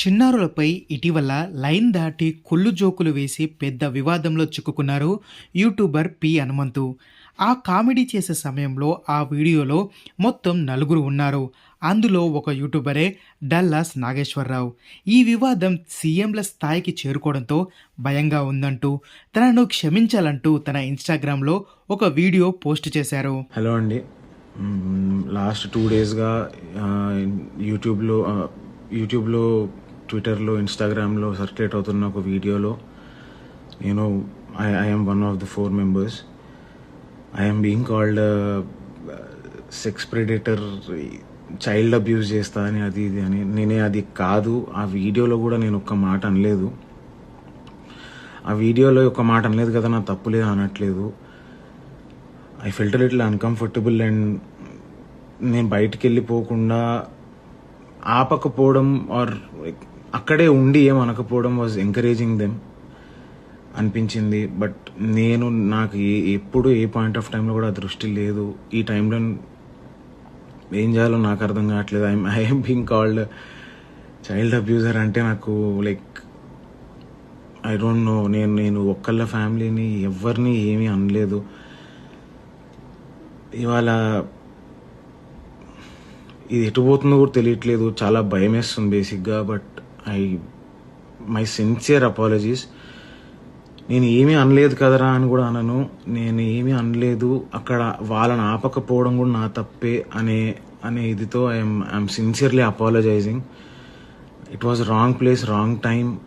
చిన్నారులపై ఇటీవల లైన్ దాటి కుళ్ళు జోకులు వేసి పెద్ద వివాదంలో చిక్కుకున్నారు యూట్యూబర్ పి హనుమంతు. ఆ కామెడీ చేసే సమయంలో ఆ వీడియోలో మొత్తం నలుగురు ఉన్నారు. అందులో ఒక యూట్యూబరే డల్లాస్ నాగేశ్వరరావు. ఈ వివాదం సీఎంల స్థాయికి చేరుకోవడంతో భయంగా ఉందంటూ తనను క్షమించాలంటూ తన ఇన్స్టాగ్రామ్లో ఒక వీడియో పోస్ట్ చేశారు. హలో అండి. లాస్ట్ టూ డేస్గా యూట్యూబ్లో యూట్యూబ్లో ట్విట్టర్లో ఇన్స్టాగ్రామ్లో సర్క్యులేట్ అవుతున్న ఒక వీడియోలో you know I I'm one of the four members I'm being called sex predator child abuse చేస్తా అని అది ఇది అని. నేనే అది కాదు ఆ వీడియోలో కూడా నేను ఒక్క మాట అనలేదు. ఆ వీడియోలో ఒక మాట అనలేదు కదా నా తప్పులేదు అనట్లేదు. I felt a little uncomfortable and నేను బయటికి వెళ్ళిపోకుండా ఆపకపోవడం ఆర్ అక్కడే ఉండి ఏం అనకపోవడం వాజ్ ఎంకరేజింగ్ దెమ్ అనిపించింది. బట్ నేను నాకు ఏ ఎప్పుడు ఏ పాయింట్ ఆఫ్ టైంలో కూడా దృష్టి లేదు. ఈ టైంలో ఏం చేయాలో నాకు అర్థం కావట్లేదు. I'm I'm being called child abuser అంటే నాకు లైక్ ఐ డోంట్ నో నేను నేను ఒక్కళ్ళ ఫ్యామిలీని ఎవరిని ఏమీ అనలేదు. ఇవాళ ఇది ఎటు పోతుందో కూడా తెలియట్లేదు. చాలా భయం వేస్తుంది బేసిక్గా. But I my sincere apologies నేను ఏమీ అనలేదు కదరా అని కూడా అనను. నేను ఏమీ అనలేదు. అక్కడ వాళ్ళని ఆపకపోవడం కూడా నా తప్పే అనే అనే ఇదితో I'm I'm sincerely apologising it was wrong place wrong time